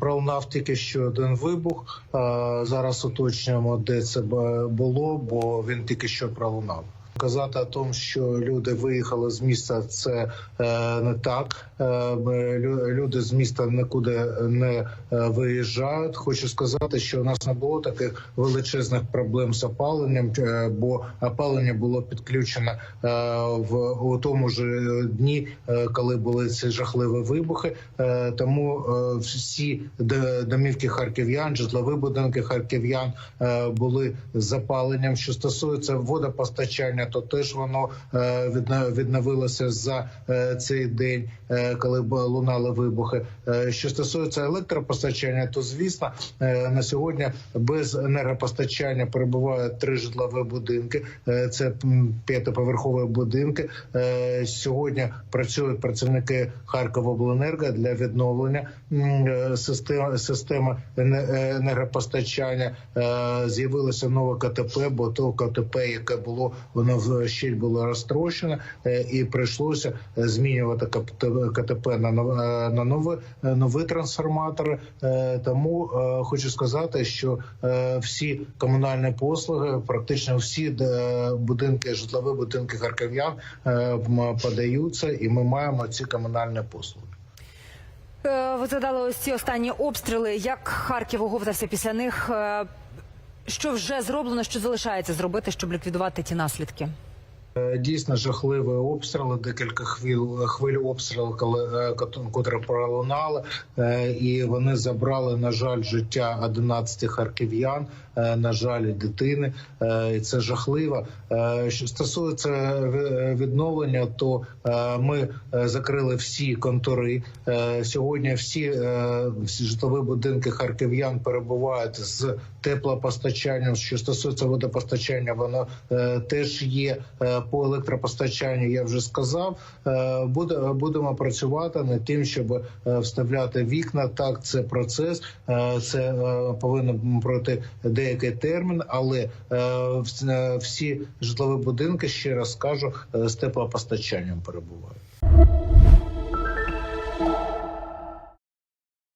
Пролунав тільки що один вибух. Зараз уточнюємо, де це було, бо він тільки що пролунав. Казати о тому, що люди виїхали з міста, це е, не так. Е, люди з міста нікуди не е, виїжджають. Хочу сказати, що у нас не було таких величезних проблем з опаленням, е, бо опалення було підключено е, в у тому ж дні, е, коли були ці жахливі вибухи. Е, Тому е, всі домівки харків'ян, житлові будинки харків'ян е, були з запаленням. Що стосується водопостачання, то теж воно е, відновилося за е, цей день, е, коли лунали вибухи. Що стосується електропостачання, то звісно на сьогодні без енергопостачання перебувають три житлові будинки. Це п'ятиповерхові будинки. Сьогодні працюють працівники Харковобленерго для відновлення системи енергопостачання. З'явилося нове КТП, бо то КТП, яке було, воно в щель було розтрощено, е, і прийшлося е, змінювати КТП на е, на нові, нові трансформатори. Тому хочу сказати, що всі комунальні послуги, практично всі будинки, житлові будинки харків'ян подаються, і ми маємо ці комунальні послуги. Ви згадали ось ці останні обстріли. Як Харків оговтався після них? Що вже зроблено, що залишається зробити, щоб ліквідувати ті наслідки? Е, Дійсно жахливі обстріли, декілька хвиль хвиль обстрілів, коли е, котрі пролунали, е, і вони забрали, на жаль, життя 11 харків'ян, на жаль, дитини. І це жахливо. Що стосується відновлення, то ми закрили всі контори. Сьогодні всі, житлові будинки харків'ян перебувають з теплопостачанням. Що стосується водопостачання, воно теж є по електропостачанню. Я вже сказав. Е, будемо працювати над тим, щоб е, вставляти вікна. Так, це процес, е, це повинно пройти деякий термін, але вс- всі житлові будинки ще раз кажу е, з теплопостачанням перебувають.